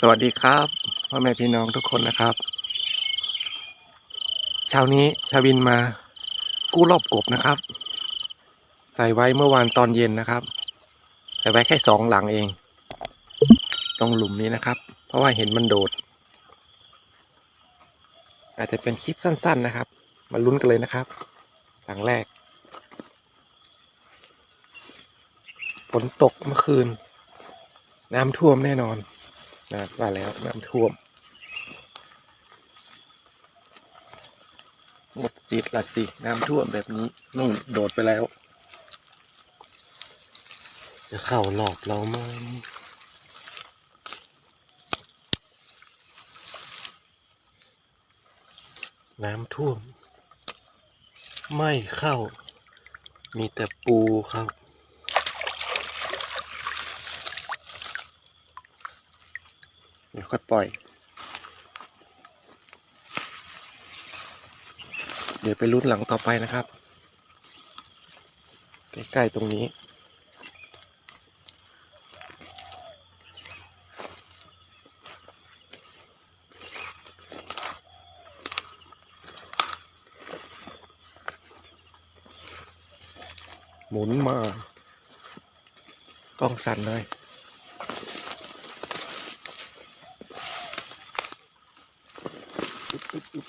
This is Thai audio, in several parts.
สวัสดีครับพ่อแม่พี่น้องทุกคนนะครับ เช้านี้ชาวินมากู้รอบกบนะครับ ใส่ไว้เมื่อวานตอนเย็นนะครับ ใส่ไว้แค่สองหลังเอง ตรงหลุมนี้นะครับ เพราะว่าเห็นมันโดด อาจจะเป็นคลิปสั้น ๆนะครับ มาลุ้นกันเลยนะครับ หลังแรกฝนตกเมื่อคืน น้ำท่วมแน่นอน นะว่าแล้วน้ำท่วม หมดสิทธิ์ละสิ น้ำท่วมแบบนี้นู่นโดดไปแล้ว จะเข้าหลอบเราไหมน้ำท่วม ไม่เข้า มีแต่ปูครับ เดี๋ยวค่อยปล่อย เดี๋ยวไปลุ้นหลังต่อไปนะครับ ใกล้ๆตรงนี้ หมุนมากล้องสั่นเลย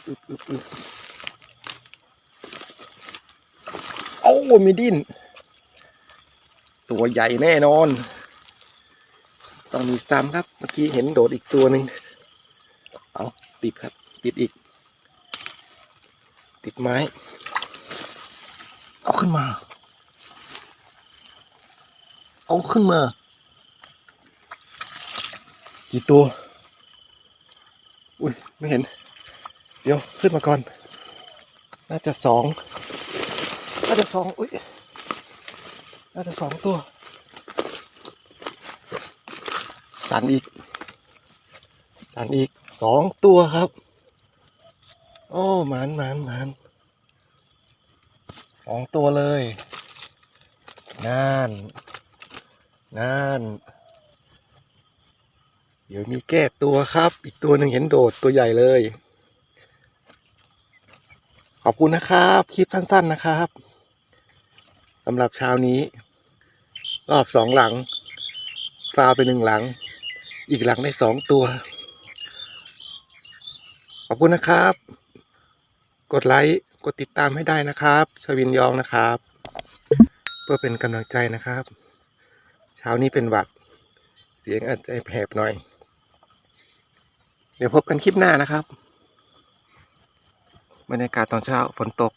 โอ้มีดิ้นตัวใหญ่แน่นอน ต้องมีซ้ำครับ เมื่อกี้เห็นโดดอีกตัวหนึ่งเอาติดครับ ติดอีก ติดไม้ เอาขึ้นมา เอาขึ้นมา กี่ตัว อุ้ย ไม่เห็น ดี๋ยวขึ้นมาก่อน น่าจะสอง น่าจะสองอุ้ย น่าจะสองตัว สันอีก สันอีกสองตัวครับ โอ้หมานหมานหมานสองตัวเลยนั่นนั่นเดี๋ยวมีแก้ตัวครับ อีกตัวหนึ่งเห็นโดดตัวใหญ่เลย อบคุณนะครับ คลิปสั้น ๆนะครับสำหรับเช้านี้ รอบสองหลัง ฟาวไปหนึ่งหลัง อีกหลังได้สองตัว ขอบคุณนะครับ กดไลค์กดติดตามให้ได้นะครับ ชวินยองนะครับ เพื่อเป็นกำลังใจนะครับ เช้านี้เป็นหวัด เสียงอาจจะแผบหน่อย เดี๋ยวพบกันคลิปหน้านะครับ บรรยากาศตอนเช้าฝนตก